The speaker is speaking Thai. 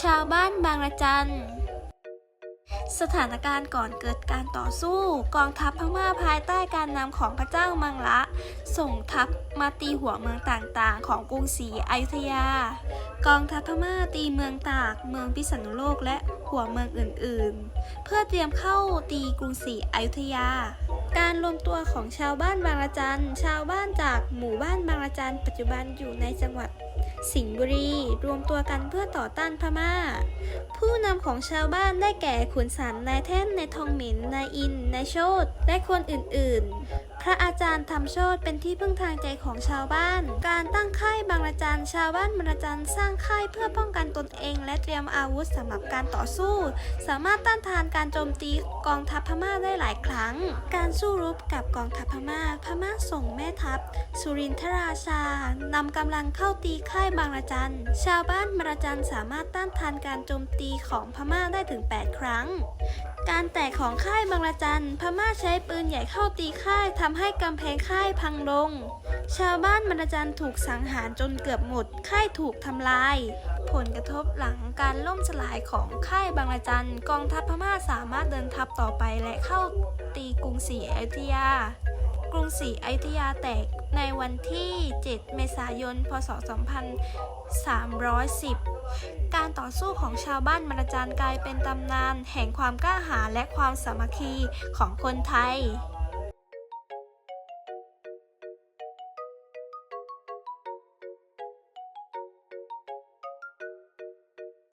ชาวบ้านบางระจัน สถานการณ์ก่อนเกิดการต่อสู้ กองทัพพม่าภายใต้การนำของพระเจ้ามังละ ส่งทัพมาตีหัวเมืองต่างๆ ของกรุงศรีอยุธยา กองทัพพม่าตีเมืองตาก เมืองพิษณุโลกและหัวเมืองอื่นๆ เพื่อเตรียมเข้าตีกรุงศรีอยุธยา การรวมตัวของชาวบ้านบางระจัน ชาวบ้านจากหมู่บ้านบางระจัน ปัจจุบันอยู่ในจังหวัดสิงห์บุรี รวมตัวกันเพื่อต่อต้านพม่า ผู้นำของชาวบ้านได้แก่ขุนสันนายแท่นนายทองหมินนายอินนายโชตและคนอื่นๆ พระอาจารย์ทำโชตเป็นที่พึ่งทางใจของชาวบ้าน การตั้งค่ายบางระจันชาวบ้านบางระจันสร้างค่ายเพื่อป้องกันตนเอง และเตรียมอาวุธสำหรับการต่อสู้ สามารถต้านทานการโจมตีกองทัพพม่าได้หลายครั้ง การสู้รบกับกองทัพพม่า พม่าส่งแม่ทัพ สุรินทราชานำกำลังเข้าตีค่ายบางระจันชาวบ้านบางระจันสามารถต้านทานการโจมตีของพม่าได้ถึง 8 ครั้ง การแตกของค่ายบางระจันพม่าใช้ปืนใหญ่เข้าตีค่ายทำให้กำแพงค่ายพังลง ชาวบ้านบางรจันถูกสังหารจนเกือบหมด ค่ายถูกทำลาย ผลกระทบหลังการล่มสลายของค่ายบางระจันกองทัพพม่าสามารถเดินทัพต่อไปและเข้าตีกรุงศรีอยุธยา กรุงศรีอยุธยาแตกในวันที่ 7 เมษายน พศ 2310 การต่อสู้ของชาวบ้านมรจันกลายเป็นตำนาน แห่งความกล้าหาญและความสามัคคีของคนไทย